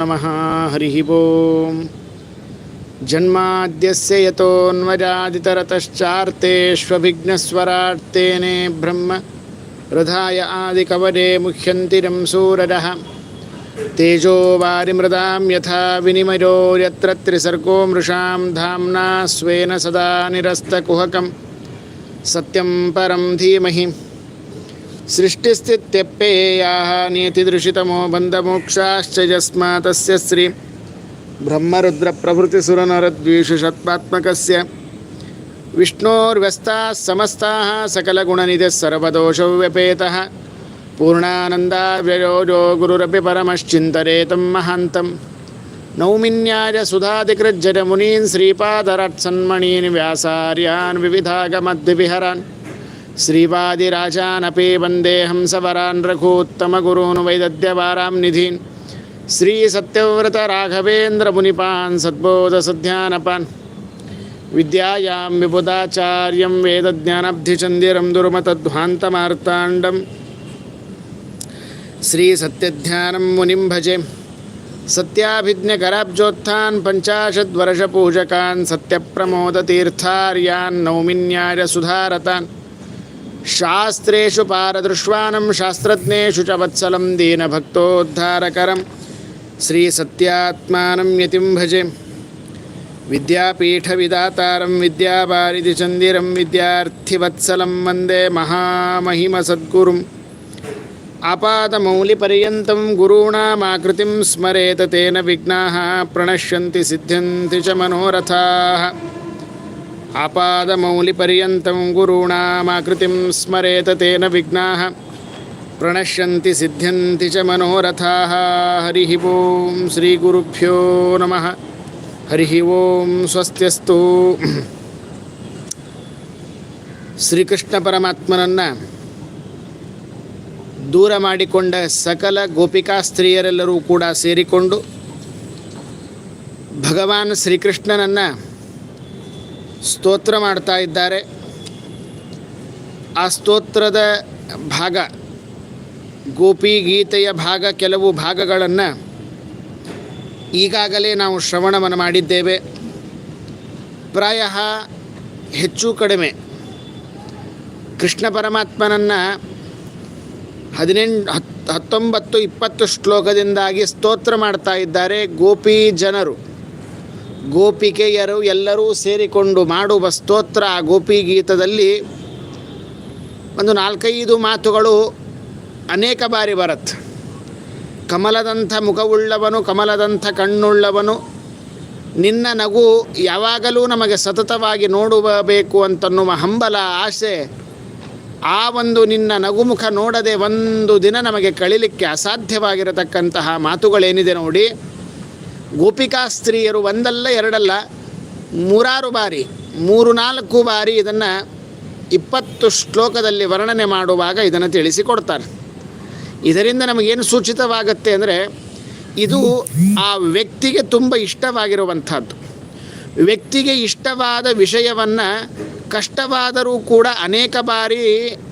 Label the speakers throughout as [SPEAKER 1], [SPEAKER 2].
[SPEAKER 1] नमः, हरिः ओम् जन्माद्यस्य यतोऽन्वजादितरतश्चार्तेष्वभिघ्नस्वरार्तेने ब्रह्म हृदाय आदिकवरे मुह्यन्तिरं सूरजः। तेजो वारिमृदां यथा विनिमयो यत्र त्रिसर्गो मृषां धाम्ना स्वेन सदा निरस्तकुहकं सत्यं परं धीमहि। సృష్టిస్థిత్యప్యయేయాः నీతిదృషితమో బంధమోక్షాశ్చ యస్మా తస్య శ్రీ బ్రహ్మరుద్రప్రభృతిసురనరద్వీషుషత్మాత్మకస్య విష్ణోర్వ్యస్తాः సమస్తాः సకలగుణనిధిः సర్వదోషవ్యపేతः. పూర్ణానందావ్యయోజో గురురపి పరమశ్చింతరేతం మహాంతం. నౌమిన్యాయ సుధాధికృజ్జరమునీన్ శ్రీపాదరత్సన్మణీన్ వ్యాసార్యాన్ వివిధాగమద్విహరాన్ श्रीवादिराजानपि वंदे हंसवरान् रघूत्तमगुरून् वैदद्यवारां निधीन्। श्रीसत्यव्रतराघवेन्द्रमुनिपान् सद्बोधसध्यानपान्। विद्यायां विबुधाचार्यं वेदज्ञानब्धिचन्दिरं दुर्मतध्वान्तमार्ताण्डं श्रीसत्यध्यानं मुनिं भजे। सत्याभिज्ञकराब्जोत्थान् पञ्चाशद्वर्षपूजकान् सत्यप्रमोदतीर्थार्यान् శాస్త్రేషు పారదృష్వాణం శాస్త్రజ్ఞేషు చ వత్సలం దీనభక్తోద్ధారకరం శ్రీ సత్యాత్మానం యతిం భజే విద్యాపీఠవిదాతారం విద్యాపారిధి చందిరం విద్యార్థివత్సలం వందే మహామహిమసద్గురుం ఆపాదమౌలిపర్యంతం గురూణామాకృతిం స్మరేత తేన విఘ్నా ప్రణశ్యంతి సిద్ధ్యంతి చ మనోరథా आपादमौलिपर्यन्तं गुरूणामाकृतिं स्मरेत तेन विघ्नाः प्रणश्यन्ति सिद्ध्यन्ति च मनोरथाः हरिः ॐ श्रीगुरुभ्यो नमः हरिः ॐ ಸ್ವಸ್ತ್ಯಸ್ತು ಶ್ರೀಕೃಷ್ಣ ಪರಮಾತ್ಮನನ್ನು ದೂರ ಮಾಡಿಕೊಂಡ ಸಕಲ ಗೋಪಿಕಾ ಸ್ತ್ರೀಯರೆಲ್ಲರೂ ಕೂಡ ಸೇರಿಕೊಂಡು ಭಗವಾನ್ ಶ್ರೀಕೃಷ್ಣನನ್ನು ಸ್ತೋತ್ರ ಮಾಡ್ತಾ ಇದ್ದಾರೆ. ಆ ಸ್ತೋತ್ರದ ಭಾಗ, ಗೋಪಿ ಗೀತೆಯ ಭಾಗ, ಕೆಲವು ಭಾಗಗಳನ್ನು ಈಗಾಗಲೇ ನಾವು ಶ್ರವಣವನ್ನು ಮಾಡಿದ್ದೇವೆ. ಪ್ರಾಯ ಹೆಚ್ಚು ಕಡಿಮೆ. ಕೃಷ್ಣ ಪರಮಾತ್ಮನನ್ನು ಹದಿನೆಂಟು ಹತ್ತು ಹತ್ತೊಂಬತ್ತು, ಇಪ್ಪತ್ತು ಶ್ಲೋಕದಿಂದಾಗಿ ಸ್ತೋತ್ರ ಮಾಡ್ತಾ ಇದ್ದಾರೆ ಗೋಪಿ ಜನರು. ಗೋಪಿಕೆಯರು ಎಲ್ಲರೂ ಸೇರಿಕೊಂಡು ಮಾಡುವ ಸ್ತೋತ್ರ ಗೋಪಿ ಗೀತದಲ್ಲಿ ಒಂದು ನಾಲ್ಕೈದು ಮಾತುಗಳು ಅನೇಕ ಬಾರಿ ಬರುತ್ತೆ. ಕಮಲದಂಥ ಮುಖವುಳ್ಳವನು, ಕಮಲದಂಥ ಕಣ್ಣುಳ್ಳವನು, ನಿನ್ನ ನಗು ಯಾವಾಗಲೂ ನಮಗೆ ಸತತವಾಗಿ ನೋಡಬೇಕು ಅಂತನ್ನುವ ಹಂಬಲ, ಆಸೆ, ಆ ಒಂದು ನಿನ್ನ ನಗುಮುಖ ನೋಡದೆ ಒಂದು ದಿನ ನಮಗೆ ಕಳಿಲಿಕ್ಕೆ ಅಸಾಧ್ಯವಾಗಿರತಕ್ಕಂತಹ ಮಾತುಗಳೇನಿದೆ ನೋಡಿ. ಗೋಪಿಕಾ ಸ್ತ್ರೀಯರು ಒಂದಲ್ಲ, ಎರಡಲ್ಲ ಮೂರಾರು ಬಾರಿ, ಮೂರು, ನಾಲ್ಕು ಬಾರಿ ಇದನ್ನು ಇಪ್ಪತ್ತು ಶ್ಲೋಕದಲ್ಲಿ ವರ್ಣನೆ ಮಾಡುವಾಗ ಇದನ್ನು ತಿಳಿಸಿಕೊಡ್ತಾರೆ. ಇದರಿಂದ ನಮಗೇನು ಸೂಚಿತವಾಗುತ್ತೆ ಅಂದರೆ, ಇದು ಆ ವ್ಯಕ್ತಿಗೆ ತುಂಬ ಇಷ್ಟವಾಗಿರುವಂಥದ್ದು. ವ್ಯಕ್ತಿಗೆ ಇಷ್ಟವಾದ ವಿಷಯವನ್ನು ಕಷ್ಟವಾದರೂ ಕೂಡ ಅನೇಕ ಬಾರಿ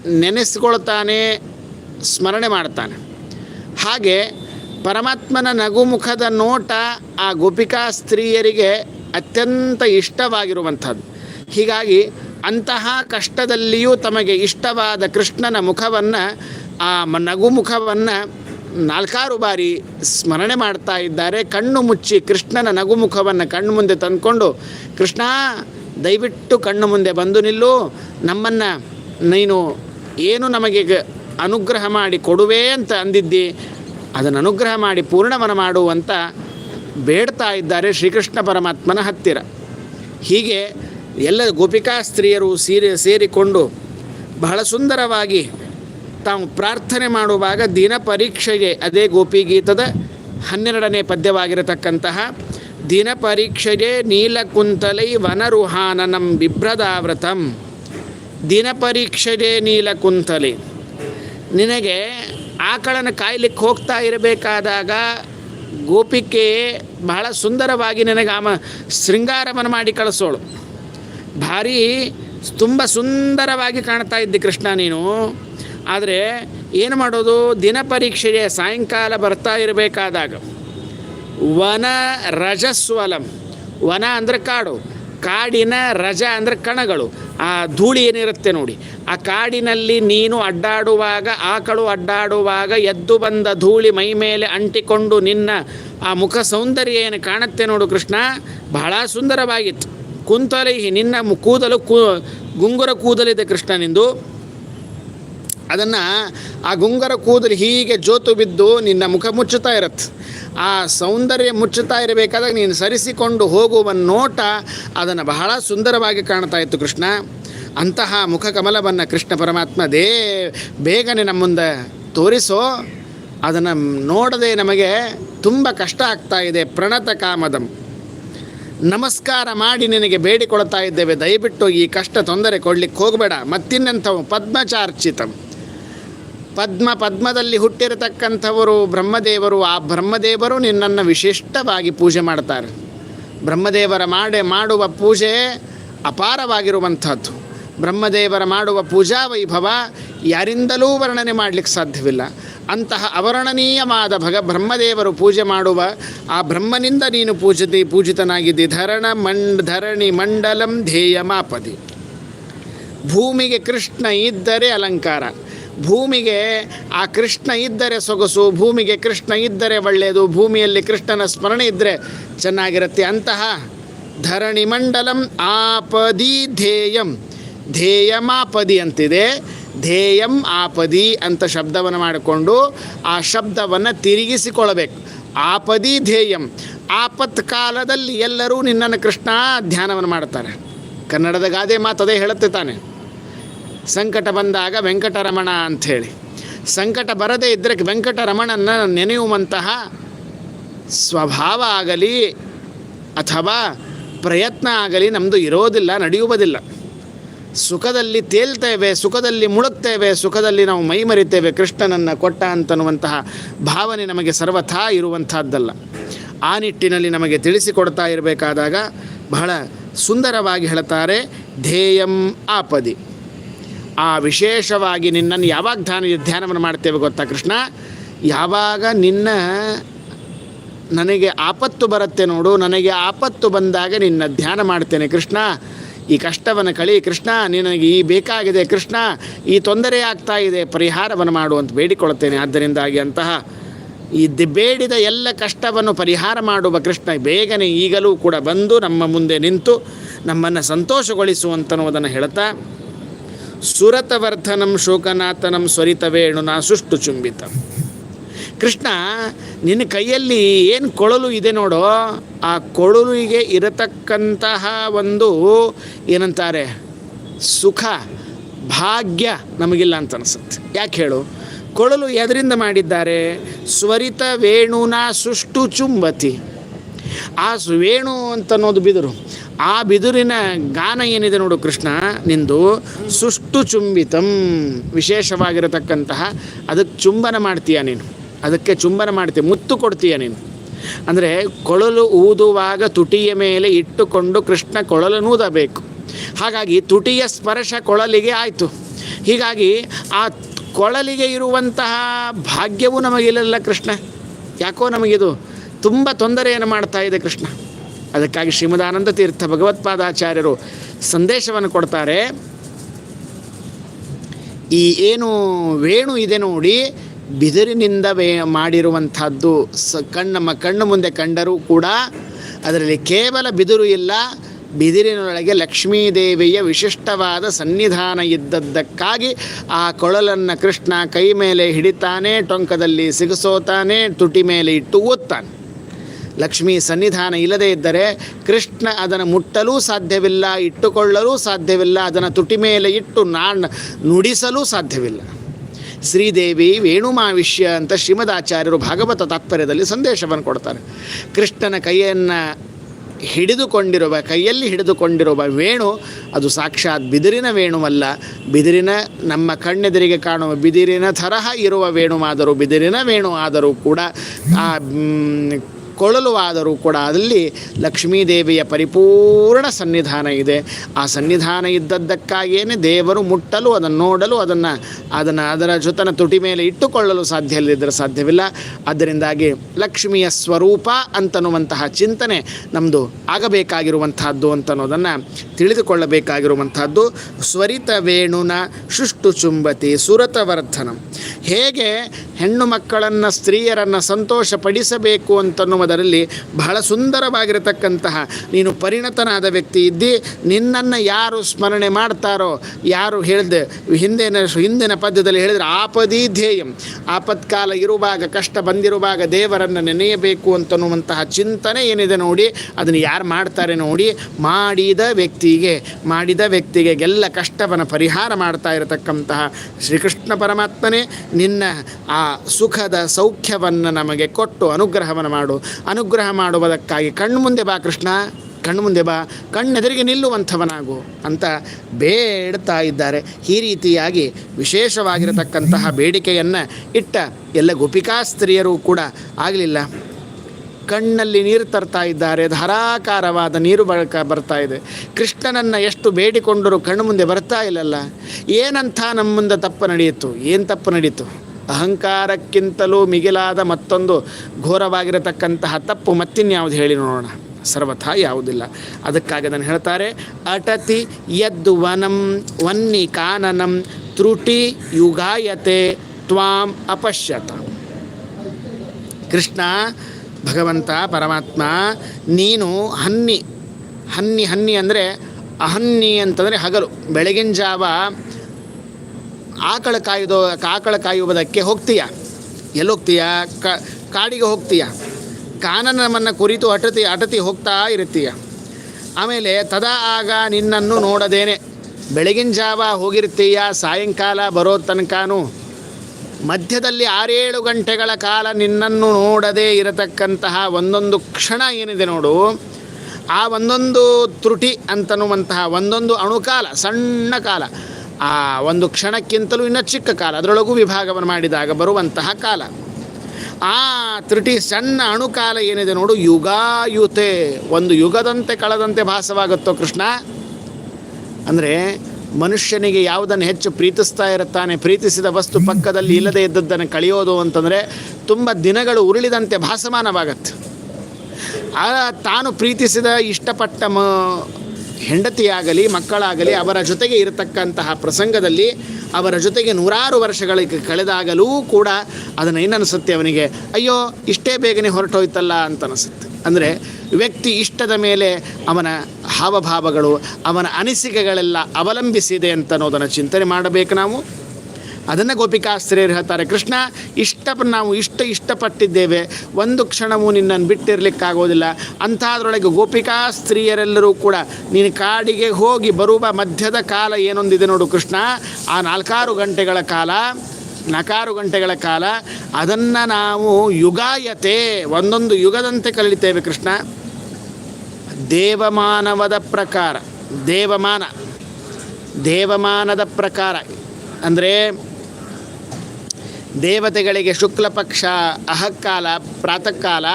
[SPEAKER 1] ನೆನೆಸ್ಕೊಳ್ತಾನೆ, ಸ್ಮರಣೆ ಮಾಡ್ತಾನೆ. ಹಾಗೆ ಪರಮಾತ್ಮನ ನಗುಮುಖದ ನೋಟ ಆ ಗೋಪಿಕಾ ಸ್ತ್ರೀಯರಿಗೆ ಅತ್ಯಂತ ಇಷ್ಟವಾಗಿರುವಂಥದ್ದು. ಹೀಗಾಗಿ ಅಂತಹ ಕಷ್ಟದಲ್ಲಿಯೂ ತಮಗೆ ಇಷ್ಟವಾದ ಕೃಷ್ಣನ ಮುಖವನ್ನು, ಆ ನಗುಮುಖವನ್ನು ನಾಲ್ಕಾರು ಬಾರಿ ಸ್ಮರಣೆ ಮಾಡ್ತಾ ಇದ್ದಾರೆ. ಕಣ್ಣು ಮುಚ್ಚಿ ಕೃಷ್ಣನ ನಗುಮುಖವನ್ನು ಕಣ್ಣು ಮುಂದೆ ತಂದುಕೊಂಡು, ಕೃಷ್ಣ, ದಯವಿಟ್ಟು ಕಣ್ಣು ಮುಂದೆ ಬಂದು ನಿಲ್ಲು. ನಮ್ಮನ್ನು ನೀನು ಏನು ನಮಗೆ ಅನುಗ್ರಹ ಮಾಡಿ ಕೊಡುವೆ ಅಂತ ಅಂದಿದ್ದಿ. ಅದನ್ನು ಅನುಗ್ರಹ ಮಾಡಿ ಪೂರ್ಣವನ ಮಾಡುವಂತ ಬೇಡ್ತಾ ಇದ್ದಾರೆ ಶ್ರೀಕೃಷ್ಣ ಪರಮಾತ್ಮನ ಹತ್ತಿರ. ಹೀಗೆ ಎಲ್ಲ ಗೋಪಿಕಾ ಸ್ತ್ರೀಯರು ಸೀರೆ ಸೇರಿಕೊಂಡು ಬಹಳ ಸುಂದರವಾಗಿ ತಾವು ಪ್ರಾರ್ಥನೆ ಮಾಡುವಾಗ ದಿನ ಪರೀಕ್ಷೆಗೆ ಅದೇ ಗೋಪಿಗೀತದ ಹನ್ನೆರಡನೇ ಪದ್ಯವಾಗಿರತಕ್ಕಂತಹ ದಿನ ಪರೀಕ್ಷೆಗೆ ನೀಲಕುಂತಲೈ ವನರುಹಾನನಂ ಬಿಭ್ರದಾವ್ರತಂ ದಿನ ಪರೀಕ್ಷೆಗೆ ನೀಲಕುಂತಲೆ ನಿನಗೆ ಆಕಳನ್ನು ಕಾಯ್ಲಿಕ್ಕೆ ಹೋಗ್ತಾ ಇರಬೇಕಾದಾಗ ಗೋಪಿಕೆ ಬಹಳ ಸುಂದರವಾಗಿ ನನಗೆ ಆಮ ಶೃಂಗಾರವನ್ನು ಮಾಡಿ ಕಳಿಸೋಳು. ಭಾರಿ ತುಂಬ ಸುಂದರವಾಗಿ ಕಾಣ್ತಾ ಇದ್ದಿ ಕೃಷ್ಣ ನೀನು. ಆದರೆ ಏನು ಮಾಡೋದು? ದಿನ ಪರೀಕ್ಷೆಗೆ ಸಾಯಂಕಾಲ ಬರ್ತಾ ಇರಬೇಕಾದಾಗ ವನ ರಜಸ್ವಲಂ ವನ ಅಂದರೆ ಕಾಡು. ಕಾಡಿನ ರಜ ಅಂದರೆ ಕಣಗಳು. ಆ ಧೂಳಿ ಏನಿರುತ್ತೆ ನೋಡಿ. ಆ ಕಾಡಿನಲ್ಲಿ ನೀನು ಅಡ್ಡಾಡುವಾಗ, ಆಕಳು ಅಡ್ಡಾಡುವಾಗ ಎದ್ದು ಬಂದ ಧೂಳಿ ಮೈ ಮೇಲೆ ಅಂಟಿಕೊಂಡು ನಿನ್ನ ಆ ಮುಖ ಸೌಂದರ್ಯ ಏನು ಕಾಣುತ್ತೆ ನೋಡು ಕೃಷ್ಣ? ಬಹಳ ಸುಂದರವಾಗಿತ್ತು. ಕುಂತಲೈಹಿ, ನಿನ್ನ ಕೂದಲು ಕೂ ಗುಂಗುರ ಕೂದಲಿದೆ ಕೃಷ್ಣ ನಿಂದು. ಅದನ್ನು ಆ ಗುಂಗರ ಕೂದಲು ಹೀಗೆ ಜೋತು ಬಿದ್ದು ನಿನ್ನ ಮುಖ ಮುಚ್ಚುತ್ತಾ ಇರತ್ತೆ ಆ ಸೌಂದರ್ಯ ಮುಚ್ಚುತ್ತಾ ಇರಬೇಕಾದಾಗ ನೀನು ಸರಿಸಿಕೊಂಡು ಹೋಗುವ ನೋಟ ಅದನ್ನು ಬಹಳ ಸುಂದರವಾಗಿ ಕಾಣ್ತಾ ಇತ್ತು ಕೃಷ್ಣ. ಅಂತಹ ಮುಖ ಕಮಲವನ್ನು ಕೃಷ್ಣ ಪರಮಾತ್ಮ ದೇ, ಬೇಗನೆ ನಮ್ಮ ಮುಂದೆ ತೋರಿಸೋ, ಅದನ್ನು ನೋಡದೆ ನಮಗೆ ತುಂಬ ಕಷ್ಟ ಆಗ್ತಾ ಇದೆ, ಪ್ರಣತ ಕಾಮದಂ. ನಮಸ್ಕಾರ ಮಾಡಿ ನಿನಗೆ ಬೇಡಿಕೊಳ್ತಾ ಇದ್ದೇವೆ, ದಯವಿಟ್ಟು ಈ ಕಷ್ಟ ತೊಂದರೆ ಕೊಡ್ಲಿಕ್ಕೆ ಹೋಗಬೇಡ, ಮತ್ತಿನ್ನಂಥವು ಪದ್ಮಚಾರ್ಚಿತಂ. ಪದ್ಮ ಪದ್ಮದಲ್ಲಿ ಹುಟ್ಟಿರತಕ್ಕಂಥವರು ಬ್ರಹ್ಮದೇವರು, ಆ ಬ್ರಹ್ಮದೇವರು ನಿನ್ನನ್ನು ವಿಶಿಷ್ಟವಾಗಿ ಪೂಜೆ ಮಾಡ್ತಾರೆ. ಬ್ರಹ್ಮದೇವರ ಮಾಡೆ ಮಾಡುವ ಪೂಜೆ ಅಪಾರವಾಗಿರುವಂಥದ್ದು. ಬ್ರಹ್ಮದೇವರ ಮಾಡುವ ಪೂಜಾ ವೈಭವ ಯಾರಿಂದಲೂ ವರ್ಣನೆ ಮಾಡಲಿಕ್ಕೆ ಸಾಧ್ಯವಿಲ್ಲ. ಅಂತಹ ಅವರ್ಣನೀಯವಾದ ಭಗ ಬ್ರಹ್ಮದೇವರು ಪೂಜೆ ಮಾಡುವ, ಆ ಬ್ರಹ್ಮನಿಂದ ನೀನು ಪೂಜಿತಿ, ಪೂಜಿತನಾಗಿದ್ದಿ. ಧರಣ ಮಂಡ್, ಧರಣಿ ಮಂಡಲಂ ಧ್ಯೇಯ ಮಾಪದಿ ಭೂಮಿಗೆ ಕೃಷ್ಣ ಇದ್ದರೆ ಅಲಂಕಾರ. ಭೂಮಿಗೆ ಆ ಕೃಷ್ಣ ಇದ್ದರೆ ಸೊಗಸು, ಭೂಮಿಗೆ ಕೃಷ್ಣ ಇದ್ದರೆ ಒಳ್ಳೆಯದು, ಭೂಮಿಯಲ್ಲಿ ಕೃಷ್ಣನ ಸ್ಮರಣೆ ಇದ್ದರೆ ಚೆನ್ನಾಗಿರುತ್ತೆ. ಅಂತಹ ಧರಣಿ ಮಂಡಲಂ ಆಪದಿ ಧ್ಯೇಯಂ. ಧ್ಯೇಯಮಾಪದಿ ಅಂತಿದೆ. ಧ್ಯೇಯಂ ಆಪದಿ ಅಂತ ಶಬ್ದವನ್ನು ಮಾಡಿಕೊಂಡು ಆ ಶಬ್ದವನ್ನು ತಿರುಗಿಸಿಕೊಳ್ಳಬೇಕು. ಆಪದಿ ಧ್ಯೇಯಂ. ಆಪತ್ ಕಾಲದಲ್ಲಿ ಎಲ್ಲರೂ ನಿನ್ನನ್ನು ಕೃಷ್ಣ ಧ್ಯಾನವನ್ನು ಮಾಡ್ತಾರೆ. ಕನ್ನಡದ ಗಾದೆ ಮಾತು ಅದೇ ಹೇಳುತ್ತೆ ತಾನೆ. ಸಂಕಟ ಬಂದಾಗ ವೆಂಕಟರಮಣ ಅಂಥೇಳಿ. ಸಂಕಟ ಬರದೇ ಇದ್ದರೆ ವೆಂಕಟರಮಣನ ನೆನೆಯುವಂತಹ ಸ್ವಭಾವ ಆಗಲಿ ಅಥವಾ ಪ್ರಯತ್ನ ಆಗಲಿ ನಮ್ಮದು ಇರೋದಿಲ್ಲ, ನಡೆಯುವುದಿಲ್ಲ. ಸುಖದಲ್ಲಿ ತೇಲ್ತೇವೆ, ಸುಖದಲ್ಲಿ ಮುಳುಗ್ತೇವೆ, ಸುಖದಲ್ಲಿ ನಾವು ಮೈ ಮರಿತೇವೆ, ಕೃಷ್ಣನನ್ನು ಕೊಟ್ಟ ಅಂತನ್ನುವಂತಹ ಭಾವನೆ ನಮಗೆ ಸರ್ವಥಾ ಇರುವಂತಹದ್ದಲ್ಲ ಆ ನಿಟ್ಟಿನಲ್ಲಿ ನಮಗೆ ತಿಳಿಸಿಕೊಡ್ತಾ ಇರಬೇಕಾದಾಗ ಬಹಳ ಸುಂದರವಾಗಿ ಹೇಳ್ತಾರೆ, ಧ್ಯೇಯಂ ಆಪದಿ. ಆ ವಿಶೇಷವಾಗಿ ನಿನ್ನನ್ನು ಯಾವಾಗ ಧ್ಯಾನ ಧ್ಯಾನವನ್ನು ಮಾಡ್ತೇವೆ ಗೊತ್ತಾ ಕೃಷ್ಣ? ಯಾವಾಗ ನಿನ್ನ ನನಗೆ ಆಪತ್ತು ಬರುತ್ತೆ ನೋಡು, ನನಗೆ ಆಪತ್ತು ಬಂದಾಗ ನಿನ್ನ ಧ್ಯಾನ ಮಾಡ್ತೇನೆ ಕೃಷ್ಣ. ಈ ಕಷ್ಟವನ್ನು ಕಳಿ ಕೃಷ್ಣ, ನಿನಗೆ ಈ ಬೇಕಾಗಿದೆ ಕೃಷ್ಣ, ಈ ತೊಂದರೆ ಆಗ್ತಾ ಇದೆ, ಪರಿಹಾರವನ್ನು ಮಾಡು ಅಂತ ಬೇಡಿಕೊಳ್ಳುತ್ತೇನೆ. ಆದ್ದರಿಂದಾಗಿ ಅಂತಹ ಈ ಬೇಡಿದ ಎಲ್ಲ ಕಷ್ಟವನ್ನು ಪರಿಹಾರ ಮಾಡುವ ಕೃಷ್ಣ ಬೇಗನೆ ಈಗಲೂ ಕೂಡ ಬಂದು ನಮ್ಮ ಮುಂದೆ ನಿಂತು ನಮ್ಮನ್ನು ಸಂತೋಷಗೊಳಿಸುವಂತನ್ನುವುದನ್ನು ಹೇಳ್ತಾ ಸುರತವರ್ಧನಂ ಶೋಕನಾಥನಂ ಸ್ವರಿತವೇಣುನ ಸುಷ್ಟು ಚುಂಬಿತ. ಕೃಷ್ಣ, ನಿನ್ನ ಕೈಯಲ್ಲಿ ಏನು ಕೊಳಲು ಇದೆ ನೋಡೋ, ಆ ಕೊಳಲಿಗೆ ಇರತಕ್ಕಂತಹ ಒಂದು ಏನಂತಾರೆ, ಸುಖ, ಭಾಗ್ಯ ನಮಗಿಲ್ಲ ಅಂತ ಅನಿಸುತ್ತೆ ಯಾಕೆ ಹೇಳು? ಕೊಳಲು ಎದರಿಂದ ಮಾಡಿದ್ದಾರೆ? ಸ್ವರಿತ ವೇಣುನ ಸುಷ್ಟು ಚುಂಬತಿ. ಆ ವೇಣು ಅಂತ ಅನ್ನೋದು ಬಿದಿರು. ಆ ಬಿದುರಿನ ಗಾನ ಏನಿದೆ ನೋಡು ಕೃಷ್ಣ, ನಿಂದು ಸುಷ್ಟು ಚುಂಬಿತಂ ವಿಶೇಷವಾಗಿರತಕ್ಕಂತಹ, ಅದಕ್ಕೆ ಚುಂಬನ ಮಾಡ್ತೀಯ ನೀನು? ಅದಕ್ಕೆ ಚುಂಬನ ಮಾಡ್ತೀಯ, ಮುತ್ತು ಕೊಡ್ತೀಯ ನೀನು? ಅಂದರೆ ಕೊಳಲು ಊದುವಾಗ ತುಟಿಯ ಮೇಲೆ ಇಟ್ಟುಕೊಂಡು ಕೃಷ್ಣ ಕೊಳಲನೂದಬೇಕು ಹಾಗಾಗಿ ತುಟಿಯ ಸ್ಪರ್ಶ ಕೊಳಲಿಗೆ ಆಯಿತು. ಹೀಗಾಗಿ ಆ ಕೊಳಲಿಗೆ ಇರುವಂತಹ ಭಾಗ್ಯವೂ ನಮಗಿಲ್ಲ ಕೃಷ್ಣ. ಯಾಕೋ ನಮಗಿದು ತುಂಬ ತೊಂದರೆಯನ್ನು ಮಾಡ್ತಾ ಇದೆ ಕೃಷ್ಣ. ಅದಕ್ಕಾಗಿ ಶ್ರೀಮದಾನಂದ ತೀರ್ಥ ಭಗವತ್ಪಾದಾಚಾರ್ಯರು ಸಂದೇಶವನ್ನು ಕೊಡ್ತಾರೆ. ಈ ಏನು ವೇಣು ಇದೆ ನೋಡಿ, ಬಿದಿರಿನಿಂದ ವೇ ಮಾಡಿರುವಂಥದ್ದು ಸ ಕಣ್ಣು ನಮ್ಮ ಕಣ್ಣು ಮುಂದೆ ಕಂಡರೂ ಕೂಡ ಅದರಲ್ಲಿ ಕೇವಲ ಬಿದಿರು ಇಲ್ಲ, ಬಿದಿರಿನೊಳಗೆ ಲಕ್ಷ್ಮೀದೇವಿಯ ವಿಶಿಷ್ಟವಾದ ಸನ್ನಿಧಾನ ಇದ್ದದ್ದಕ್ಕಾಗಿ ಆ ಕೊಳಲನ್ನು ಕೃಷ್ಣ ಕೈ ಮೇಲೆ ಹಿಡಿತಾನೆ, ಟೊಂಕದಲ್ಲಿ ಸಿಗಿಸೋತಾನೆ, ತುಟಿ ಮೇಲೆ ಇಟ್ಟು ಓದ್ತಾನೆ. ಲಕ್ಷ್ಮೀ ಸನ್ನಿಧಾನ ಇಲ್ಲದೇ ಇದ್ದರೆ ಕೃಷ್ಣ ಅದನ್ನು ಮುಟ್ಟಲೂ ಸಾಧ್ಯವಿಲ್ಲ, ಇಟ್ಟುಕೊಳ್ಳಲೂ ಸಾಧ್ಯವಿಲ್ಲ, ಅದನ್ನು ತುಟಿ ಮೇಲೆ ಇಟ್ಟು ನಾನು ನುಡಿಸಲೂ ಸಾಧ್ಯವಿಲ್ಲ. ಶ್ರೀದೇವಿ ವೇಣುಮಾವಿಷ್ಯ ಅಂತ ಶ್ರೀಮದಾಚಾರ್ಯರು ಭಾಗವತ ತಾತ್ಪರ್ಯದಲ್ಲಿ ಸಂದೇಶವನ್ನು ಕೊಡ್ತಾರೆ. ಕೃಷ್ಣನ ಕೈಯನ್ನು ಹಿಡಿದುಕೊಂಡಿರುವ, ಕೈಯಲ್ಲಿ ಹಿಡಿದುಕೊಂಡಿರುವ ವೇಣು ಅದು ಸಾಕ್ಷಾತ್ ಬಿದಿರಿನ ವೇಣುವಲ್ಲ. ಬಿದಿರಿನ ನಮ್ಮ ಕಣ್ಣೆದುರಿಗೆ ಕಾಣುವ ಬಿದಿರಿನ ತರಹ ಇರುವ ವೇಣುವಾದರೂ ಬಿದಿರಿನ ವೇಣು ಆದರೂ ಕೂಡ ಆ ಕೊಳಲುವಾದರೂ ಕೂಡ ಅಲ್ಲಿ ಲಕ್ಷ್ಮೀದೇವಿಯ ಪರಿಪೂರ್ಣ ಸನ್ನಿಧಾನ ಇದೆ. ಆ ಸನ್ನಿಧಾನ ಇದ್ದದ್ದಕ್ಕಾಗಿಯೇ ದೇವರು ಮುಟ್ಟಲು, ಅದನ್ನು ನೋಡಲು, ಅದನ್ನು ಅದನ್ನು ಅದರ ಜೊತನ ತುಟಿ ಮೇಲೆ ಇಟ್ಟುಕೊಳ್ಳಲು ಸಾಧ್ಯ ಇಲ್ಲದಿದ್ದರೆ ಸಾಧ್ಯವಿಲ್ಲ. ಅದರಿಂದಾಗಿ ಲಕ್ಷ್ಮಿಯ ಸ್ವರೂಪ ಅಂತನ್ನುವಂತಹ ಚಿಂತನೆ ನಮ್ಮದು ಆಗಬೇಕಾಗಿರುವಂತಹದ್ದು ಅಂತನ್ನೋದನ್ನು ತಿಳಿದುಕೊಳ್ಳಬೇಕಾಗಿರುವಂತಹದ್ದು ಸ್ವರಿತ ವೇಣುನ ಶುಷ್ಟು ಚುಂಬತಿ ಸುರತವರ್ಧನ. ಹೇಗೆ ಹೆಣ್ಣು ಮಕ್ಕಳನ್ನು, ಸ್ತ್ರೀಯರನ್ನು ಸಂತೋಷ ಪಡಿಸಬೇಕು ಅಂತನ್ನುವುದರಲ್ಲಿ ಬಹಳ ಸುಂದರವಾಗಿರತಕ್ಕಂತಹ ನೀನು ಪರಿಣತನಾದ ವ್ಯಕ್ತಿ ಇದ್ದಿ, ನಿನ್ನನ್ನು ಯಾರು ಸ್ಮರಣೆ ಮಾಡ್ತಾರೋ, ಯಾರು ಹೇಳಿದೆ, ಹಿಂದಿನ ಹಿಂದಿನ ಪದ್ಯದಲ್ಲಿ ಹೇಳಿದರೆ ಆಪದಿ ಧ್ಯೇಯಂ. ಆಪತ್ಕಾಲ ಇರುವಾಗ, ಕಷ್ಟ ಬಂದಿರುವಾಗ ದೇವರನ್ನು ನೆನೆಯಬೇಕು ಅಂತನ್ನುವಂತಹ ಚಿಂತನೆ ಏನಿದೆ ನೋಡಿ, ಅದನ್ನು ಯಾರು ಮಾಡ್ತಾರೆ ನೋಡಿ, ಮಾಡಿದ ವ್ಯಕ್ತಿಗೆ ಮಾಡಿದ ವ್ಯಕ್ತಿಗೆ ಎಲ್ಲ ಕಷ್ಟವನ್ನು ಪರಿಹಾರ ಮಾಡ್ತಾ ಇರತಕ್ಕಂತಹ ಶ್ರೀಕೃಷ್ಣ ಪರಮಾತ್ಮನೇ, ನಿನ್ನ ಆ ಸುಖದ ಸೌಖ್ಯವನ್ನು ನಮಗೆ ಕೊಟ್ಟು, ಅನುಗ್ರಹವನ್ನು ಮಾಡು. ಅನುಗ್ರಹ ಮಾಡುವುದಕ್ಕಾಗಿ ಕಣ್ಣು ಮುಂದೆ ಬಾ ಕೃಷ್ಣ, ಕಣ್ಣು ಮುಂದೆ ಬಾ, ಕಣ್ಣೆದುರಿಗೆ ನಿಲ್ಲುವಂಥವನಾಗು ಅಂತ ಬೇಡ್ತಾ ಇದ್ದಾರೆ. ಈ ರೀತಿಯಾಗಿ ವಿಶೇಷವಾಗಿರತಕ್ಕಂತಹ ಬೇಡಿಕೆಯನ್ನು ಇಟ್ಟ ಎಲ್ಲ ಗೋಪಿಕಾ ಸ್ತ್ರೀಯರು ಕೂಡ ಆಗಲಿಲ್ಲ. ಕಣ್ಣಲ್ಲಿ ನೀರು ತರ್ತಾ ಇದ್ದಾರೆ, ಧಾರಾಕಾರವಾದ ನೀರು ಬಳಕ ಬರ್ತಾ ಇದೆ. ಕೃಷ್ಣನನ್ನು ಎಷ್ಟು ಬೇಡಿಕೊಂಡರೂ ಕಣ್ಣು ಮುಂದೆ ಬರ್ತಾ ಇಲ್ಲಲ್ಲ. ಏನಂಥ ನಮ್ಮ ತಪ್ಪು ನಡೆಯಿತು, ಏನು ತಪ್ಪು ನಡೀತು ಅಹಂಕಾರಕ್ಕಿಂತಲೂ ಮಿಗಿಲಾದ ಮತ್ತೊಂದು ಘೋರವಾಗಿರತಕ್ಕಂತಹ ತಪ್ಪು ಮತ್ತಿನ್ಯಾವುದು ಹೇಳಿ ನೋಡೋಣ. ಸರ್ವಥ ಯಾವುದಿಲ್ಲ. ಅದಕ್ಕಾಗಿ ನಾನು ಹೇಳ್ತಾರೆ, ಅಟತಿ ಯದ್ದು ವನಂ ವನ್ನಿ ಕಾನನಂ ತ್ರುಟಿ ಯುಗಾಯತೆ ತ್ವಾಂ ಅಪಶ್ಯತ. ಕೃಷ್ಣ, ಭಗವಂತ, ಪರಮಾತ್ಮ, ನೀನು ಹನ್ನಿ ಹನ್ನಿ ಹನ್ನಿ ಅಂದರೆ ಅಹನ್ನಿ ಅಂತಂದರೆ ಹಗಲು. ಬೆಳಗಿನ ಜಾವ ಆಕಳ ಕಾಯ್ದೋ ಆಕಳ ಕಾಯುವುದಕ್ಕೆ ಹೋಗ್ತೀಯ? ಎಲ್ಲಿ ಹೋಗ್ತೀಯ ಕ, ಕಾಡಿಗೆ ಹೋಗ್ತೀಯ? ಕಾನನವನ್ನು ಕುರಿತು ಅಟತಿ ಅಟತಿ ಹೋಗ್ತಾ ಇರ್ತೀಯ ಆಮೇಲೆ ತದಾ ಆಗ ನಿನ್ನನ್ನು ನೋಡದೇನೆ. ಬೆಳಗಿನ ಜಾವ ಹೋಗಿರ್ತೀಯ ಸಾಯಂಕಾಲ ಬರೋ ತನಕನೂ? ಮಧ್ಯದಲ್ಲಿ ಆರೇಳು ಗಂಟೆಗಳ ಕಾಲ ನಿನ್ನನ್ನು ನೋಡದೇ ಇರತಕ್ಕಂತಹ ಒಂದೊಂದು ಕ್ಷಣ ಏನಿದೆ ನೋಡು. ಆ ಒಂದೊಂದು ತ್ರುಟಿ ಅಂತನ್ನುವಂತಹ ಒಂದೊಂದು ಅಣುಕಾಲ, ಸಣ್ಣ ಕಾಲ. ಆ ಒಂದು ಕ್ಷಣಕ್ಕಿಂತಲೂ ಇನ್ನೂ ಚಿಕ್ಕ ಕಾಲ, ಅದರೊಳಗೂ ವಿಭಾಗವನ್ನು ಮಾಡಿದಾಗ ಬರುವಂತಹ ಕಾಲ. ಆ ತ್ರಿಟಿ, ಸಣ್ಣ ಅಣುಕಾಲ ಏನಿದೆ ನೋಡು, ಯುಗಾಯುತೆ, ಒಂದು ಯುಗದಂತೆ ಕಳೆದಂತೆ ಭಾಸವಾಗುತ್ತೋ ಕೃಷ್ಣ? ಅಂದರೆ ಮನುಷ್ಯನಿಗೆ ಯಾವುದನ್ನು ಹೆಚ್ಚು ಪ್ರೀತಿಸ್ತಾ ಇರುತ್ತಾನೆ, ಪ್ರೀತಿಸಿದ ವಸ್ತು ಪಕ್ಕದಲ್ಲಿ ಇಲ್ಲದೇ ಇದ್ದದ್ದನ್ನು ಕಳೆಯೋದು ಅಂತಂದರೆ ತುಂಬ ದಿನಗಳು ಉರುಳಿದಂತೆ ಭಾಸಮಾನವಾಗತ್ತೆ. ಆ ತಾನು ಪ್ರೀತಿಸಿದ, ಇಷ್ಟಪಟ್ಟ ಮ ಹೆಂಡತಿಯಾಗಲಿ, ಮಕ್ಕಳಾಗಲಿ, ಅವರ ಜೊತೆಗೆ ಇರತಕ್ಕಂತಹ ಪ್ರಸಂಗದಲ್ಲಿ ಅವರ ಜೊತೆಗೆ ನೂರಾರು ವರ್ಷಗಳಿಗೆ ಕಳೆದಾಗಲೂ ಕೂಡ ಅದನ್ನು ಏನನ್ನಿಸುತ್ತೆ ಅವನಿಗೆ. ಅಯ್ಯೋ, ಇಷ್ಟೇ ಬೇಗನೆ ಹೊರಟೋಯ್ತಲ್ಲ ಅಂತ ಅನಿಸುತ್ತೆ ಅಂದರೆ ವ್ಯಕ್ತಿ ಇಷ್ಟದ ಮೇಲೆ ಅವನ ಹಾವಭಾವಗಳು, ಅವನ ಅನಿಸಿಕೆಗಳೆಲ್ಲ ಅವಲಂಬಿಸಿದೆ ಅಂತ ಅನ್ನೋದನ್ನು ಚಿಂತನೆ ಮಾಡಬೇಕು ನಾವು. ಅದನ್ನು ಗೋಪಿಕಾಸ್ತ್ರೀಯರು ಹೇಳ್ತಾರೆ, ಕೃಷ್ಣ, ಇಷ್ಟ ನಾವು ಇಷ್ಟ ಇಷ್ಟಪಟ್ಟಿದ್ದೇವೆ. ಒಂದು ಕ್ಷಣವೂ ನಿನ್ನನ್ನು ಬಿಟ್ಟಿರಲಿಕ್ಕಾಗೋದಿಲ್ಲ. ಅಂಥದ್ರೊಳಗೆ ಗೋಪಿಕಾ ಸ್ತ್ರೀಯರೆಲ್ಲರೂ ಕೂಡ ನೀನು ಕಾಡಿಗೆ ಹೋಗಿ ಬರುವ ಮಧ್ಯದ ಕಾಲ ಏನೊಂದಿದೆ ನೋಡು ಕೃಷ್ಣ. ಆ ನಾಲ್ಕಾರು ಗಂಟೆಗಳ ಕಾಲ, ನಾಲ್ಕಾರು ಗಂಟೆಗಳ ಕಾಲ, ಅದನ್ನು ನಾವು ಯುಗಾಯತೆ, ಒಂದೊಂದು ಯುಗದಂತೆ ಕಲಿತೇವೆ ಕೃಷ್ಣ. ದೇವಮಾನವದ ಪ್ರಕಾರ, ದೇವಮಾನ, ದೇವಮಾನದ ಪ್ರಕಾರ, ಅಂದರೆ ದೇವತೆಗಳಿಗೆ ಶುಕ್ಲಪಕ್ಷ ಅಹಕಾಲ ಪ್ರಾತಃ ಕಾಲ